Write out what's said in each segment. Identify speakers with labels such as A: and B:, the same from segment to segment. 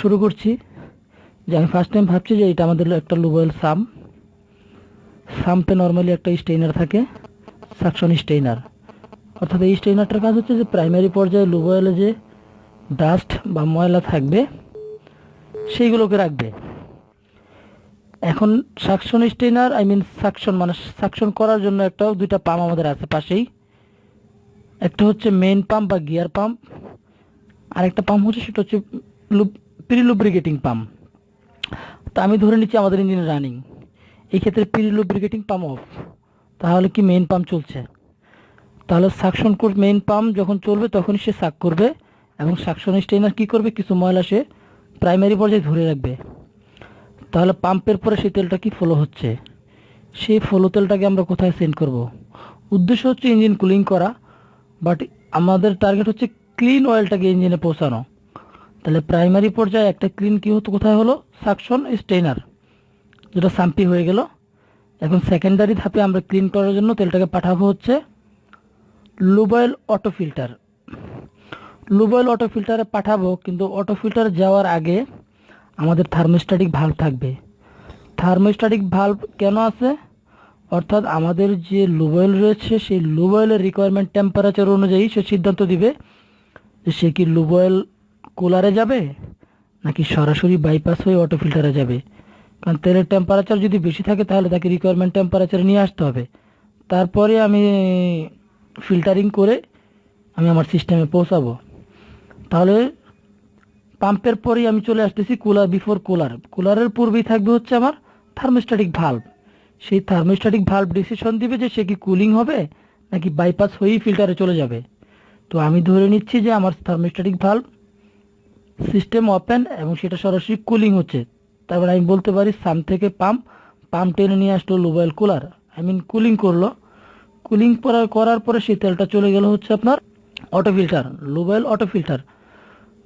A: শুরু করছি। যে আমি ফার্স্ট টাইম ভাবছি যে এটা আমাদের একটা লুবয়েল সাম সামতে নর্মালি একটা স্টেইনার থাকে সাকশন স্টেইনার অর্থাৎ এই স্টেইনারটার কাজ হচ্ছে যে প্রাইমারি পর্যায়ে লুবয়েলে যে ডাস্ট বা ময়লা থাকবে, সেইগুলোকে রাখবে। এখন suction strainer I mean suction মানে সাকশন করার জন্য একটা দুইটা পাম্প আমাদের আছে পাশেই। একটা হচ্ছে মেইন পাম্প বা গিয়ার পাম্প আর একটা পাম্প হচ্ছে সেটা হচ্ছে প্রি লুব্রিকেটিং পাম্প তা আমি ধরে নিচ্ছি আমাদের ইঞ্জিন রানিং এই ক্ষেত্রে প্রি লুব্রিকেটিং পাম্প অফ তাহলে কি মেইন পাম্প চলছে? তাহলে সাকশন কোর মেইন পাম্প যখন চলবে তখনই সে সাক করবে এবং সাকশন স্টেইনার কি করবে? কিছু ময়লা সে প্রাইমারি পর্যায়ে ধরে রাখবে। তাহলে পাম্পের পরে সেই তেলটা কি ফলো হচ্ছে? সেই ফলো তেলটাকে আমরা কোথায় সেন্ড করব? উদ্দেশ্য হচ্ছে ইঞ্জিন কুলিং করা বাট আমাদের টার্গেট হচ্ছে ক্লিন অয়েলটাকে ইঞ্জিনে পৌঁছানো। তাহলে প্রাইমারি পর্যায়ে একটা ক্লিন কি হতো, কোথায় হলো? সাকশন স্টেইনার যেটা সাম্পি হয়ে গেল। এখন সেকেন্ডারি ধাপে আমরা ক্লিন করার জন্য তেলটাকে পাঠাবো হচ্ছে lube oil auto filter lube oil auto ফিল্টারে পাঠাবো, কিন্তু অটো ফিল্টার যাওয়ার আগে আমাদের থার্মোস্ট্যাটিক ভাল্ব থাকবে। থার্মোস্ট্যাটিক ভাল্ব কেন আছে? অর্থাৎ আমাদের যে লুবয়েল রয়েছে, সেই লুবয়েলের রিকোয়ারমেন্ট টেম্পারেচার অনুযায়ী সে সিদ্ধান্ত দিবে যে সে কি লুবয়েল কুলারে যাবে? নাকি সরাসরি বাইপাস হয়ে অটো ফিল্টারে যাবে? কারণ তেলের টেম্পারেচার যদি বেশি থাকে, তাহলে তাকে রিকোয়ারমেন্ট টেম্পারেচার নিয়ে আসতে হবে। তারপরে আমি ফিল্টারিং করে আমি আমার সিস্টেমে পৌঁছাবো। তাহলে পাম্পের পরেই আমি চলে আসতেছি কুলার বিফোর কুলার কুলারের পূর্বেই থাকবে হচ্ছে আমার থার্মোস্ট্যাটিক ভাল্ব সেই থার্মোস্ট্যাটিক ভাল্ব ডিসিশন দিবে যে সে কি কুলিং হবে, নাকি বাইপাস হয়েই ফিল্টারে চলে যাবে। তো আমি ধরে নিচ্ছি যে আমার থার্মোস্ট্যাটিক ভাল্ব সিস্টেম ওপেন এবং সেটা সরাসরি কুলিং হচ্ছে। তারপর আমি বলতে পারি সাম থেকে পাম্প পাম্প টেনে নিয়ে আসলো mobile cooler I mean cooling করল। কুলিং করার পরে সেই তেলটা চলে গেল হচ্ছে আপনার auto filter lube oil auto filter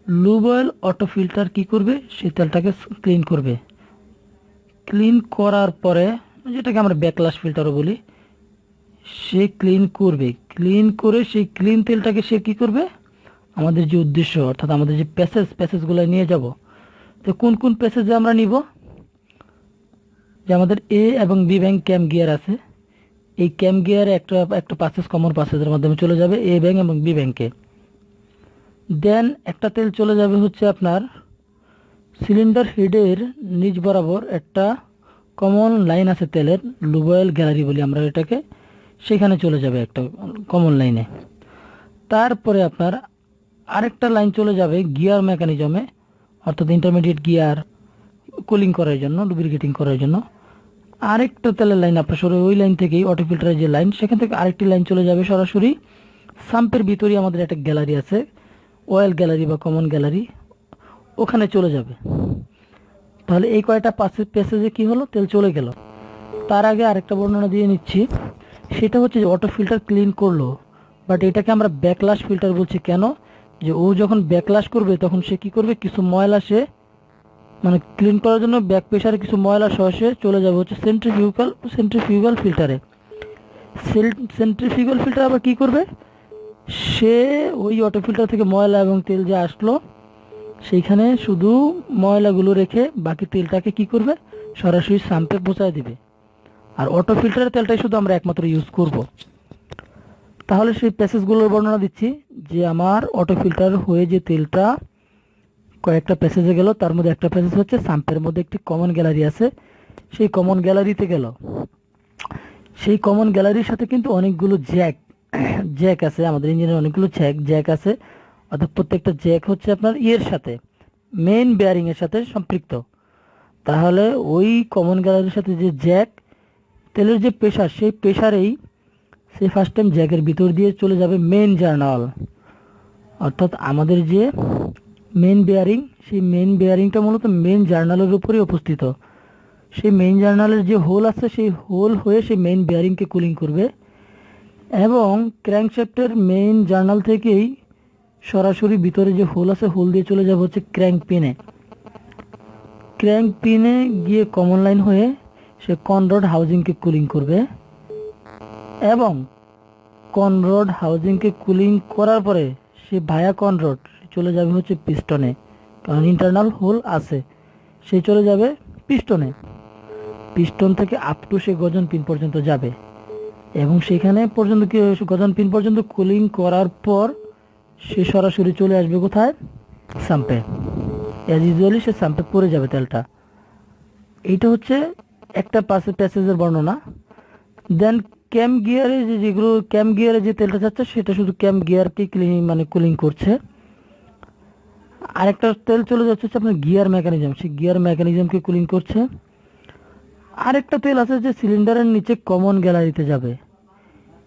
A: lube oil auto filter কি করবে? সেই তেলটাকে ক্লিন করবে। ক্লিন করার পরে, যেটাকে আমরা ব্যাকলাস ফিল্টারও বলি, সে ক্লিন করবে। ক্লিন করে সেই ক্লিন তেলটাকে সে কি করবে? আমাদের যে উদ্দেশ্য, অর্থাৎ আমাদের যে প্যাসেজ প্যাসেজগুলো নিয়ে যাব, তো কোন কোন প্যাসেজে আমরা নিব? যে আমাদের এ এবং বি ব্যাংক ক্যাম্প গিয়ার আছে। এই ক্যাম্প গিয়ারে একটা একটা পাসেজ কমন পাসেজের মাধ্যমে চলে যাবে এ ব্যাংক এবং বি ব্যাংকে দেন একটা তেল চলে যাবে হচ্ছে আপনার সিলিন্ডার হেডের নিচ বরাবর একটা কমন লাইন আছে তেলের লুবয়েল গ্যালারি বলি আমরা এটাকে। সেখানে চলে যাবে একটা কমন লাইনে তারপরে আপনার আরেকটা লাইন চলে যাবে গিয়ার মেকানিজমে, অর্থাৎ ইন্টারমিডিয়েট গিয়ার কুলিং করার জন্য লুব্রিকেটিং করার জন্য। আরেকটা তেলের লাইন আপনার সরে ওই লাইন থেকেই অটো ফিল্টারের যে লাইন, সেখান থেকে আরেকটি লাইন চলে যাবে সরাসরি। সাম্পের ভিতরেই আমাদের একটা গ্যালারি আছে অয়েল গ্যালারি বা কমন গ্যালারি, ওখানে চলে যাবে। তাহলে এই কয়টা প্যাসেজে কি হলো? তেল চলে গেল। তার আগে আরেকটা বর্ণনা দিয়ে নিচ্ছি। সেটা হচ্ছে যে অটো ফিল্টার ক্লিন করল বাট এটাকে আমরা ব্যাকলাস ফিল্টার বলছি। কেন? যে ও যখন ব্যাকলাস করবে, তখন সে কি করবে? কিছু ময়লা সে মানে ক্লিন করার জন্য ব্যাক প্রেশারে কিছু ময়লা সহ সে চলে যাবে হচ্ছে সেন্ট্রিফিউগাল সেন্ট্রিফিউগাল ফিল্টারে সেন্ট্রিফিউগাল ফিল্টার আবার কি করবে? সে ওই অটো ফিল্টার থেকে ময়লা এবং তেল যে আসলো, সেইখানে শুধু ময়লাগুলো রেখে বাকি তেলটাকে কি করবে? সরাসরি সাম্পে পৌঁছায় দিবে। আর অটো ফিল্টারের তেলটাই শুধু আমরা একমাত্র ইউজ করব। তাহলে সেই প্যাসেজগুলোর বর্ণনা দিচ্ছি, যে আমার অটো ফিল্টার হয়ে যে তেলটা কয়েকটা প্যাসেজে গেল, তার মধ্যে একটা প্যাসেজ হচ্ছে সাম্পের মধ্যে একটি কমন গ্যালারি আছে। সেই কমন গ্যালারিতে গেল। সেই কমন গ্যালারির সাথে কিন্তু অনেকগুলো জ্যাক জ্যাক আছে, আমাদের ইঞ্জিনের অনেকগুলো জ্যাক জ্যাক আছে। অর্থাৎ প্রত্যেকটা জ্যাক হচ্ছে আপনার ইয়ের সাথে মেইন বেয়ারিংয়ের সাথে সম্পৃক্ত। তাহলে ওই কমন গ্যালারির সাথে যে জ্যাক তেলের যে প্রেশার সেই প্রেশারেই সে ফার্স্ট টাইম জ্যাকের ভিতর দিয়ে চলে যাবে মেন জার্নাল অর্থাৎ আমাদের যে মেন বেয়ারিং সেই মেন বেয়ারিংটা মূলত মেন জার্নালের উপরেই অবস্থিত সেই মেন জার্নালের যে হোল আছে, সেই হোল হয়ে সেই মেন বেয়ারিংকে কুলিং করবে এবং ক্র্যাঙ্কশ্যাফটের মেইন জার্নাল থেকেই সরাসরি ভিতরে যে হোল আছে হোল দিয়ে চলে যাবে হচ্ছে ক্র্যাঙ্ক পিনে ক্র্যাঙ্ক পিনে গিয়ে কমন লাইন হয়ে সে কনরড হাউজিংকে কুলিং করবে। এবং কনরড হাউজিংকে কুলিং করার পরে সে ভায়া কনরড চলে যাবে হচ্ছে পিস্টনে, কারণ ইন্টারনাল হোল আছে, সে চলে যাবে পিস্টনে। পিস্টন থেকে আপ টু সে গজন পিন পর্যন্ত যাবে। এবং সেখানে পর্যন্ত কি গজন পিন পর্যন্ত কুলিং করার পর সে সরাসরি চলে আসবে কোথায়? সাম্পে। অ্যাজ ইউজুয়ালি সে সাম্পে পড়ে যাবে তেলটা। এইটা হচ্ছে একটা পাশে প্যাসেজের বর্ণনা। দেন ক্যাম গিয়ারে যে যেগুলো ক্যাম গিয়ারে যে তেলটা যাচ্ছে, সেটা শুধু ক্যাম গিয়ারকে ক্লিন মানে কুলিং করছে। আরেকটা তেল চলে যাচ্ছে হচ্ছে আপনার গিয়ার মেকানিজম সেই গিয়ার মেকানিজমকে কুলিং করছে। আরেকটা তেল আছে যে সিলিন্ডারের নিচে কমন গ্যালারিতে যাবে।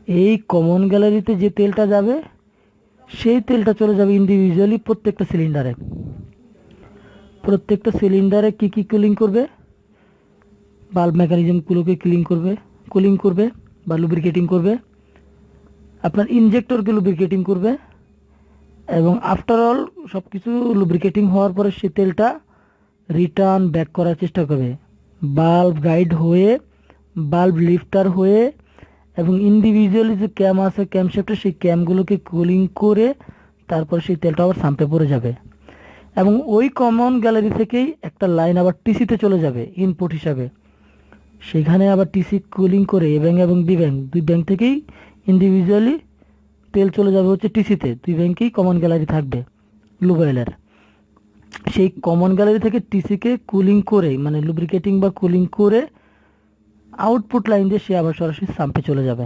A: এই কমন গ্যালারিতে যে তেলটা যাবে, সেই তেলটা চলে যাবে ইন্ডিভিজুয়ালি প্রত্যেকটা সিলিন্ডারে প্রত্যেকটা সিলিন্ডারে কি কি কুলিং করবে? বাল্ব মেকানিজমগুলোকে ক্লিন করবে কুলিং করবে। বা লুব্রিকেটিং করবে। আপনার ইনজেক্টরকে লুব্রিকেটিং করবে। এবং আফটার অল সব কিছু লুব্রিকেটিং হওয়ার পরে সে তেলটা রিটার্ন ব্যাক করার চেষ্টা করবে। বাল্ব গাইড হয়ে বাল্ব লিফটার হয়ে, এবং ইন্ডিভিজুয়ালি যে ক্যাম আছে ক্যাম শেপটা সেই ক্যামগুলোকে কুলিং করে তারপর সেই তেলটা আবার সাম্পে পড়ে যাবে। এবং ওই কমন গ্যালারি থেকেই একটা লাইন আবার টিসিতে চলে যাবে ইনপুট হিসাবে। সেখানে আবার টিসি কুলিং করে এ ব্যাঙ্ক এবং বি ব্যাঙ্ক দুই ব্যাঙ্ক থেকেই ইন্ডিভিজুয়ালি তেল চলে যাবে হচ্ছে টিসিতে দুই ব্যাঙ্কেই কমন গ্যালারি থাকবে লুবয়েলের সেই কমন গ্যালারি থেকে টিসিকে কুলিং করে মানে লুব্রিকেটিং বা কুলিং করে আউটপুট লাইন দিয়ে সে আবার সরাসরি সাম্পে চলে যাবে।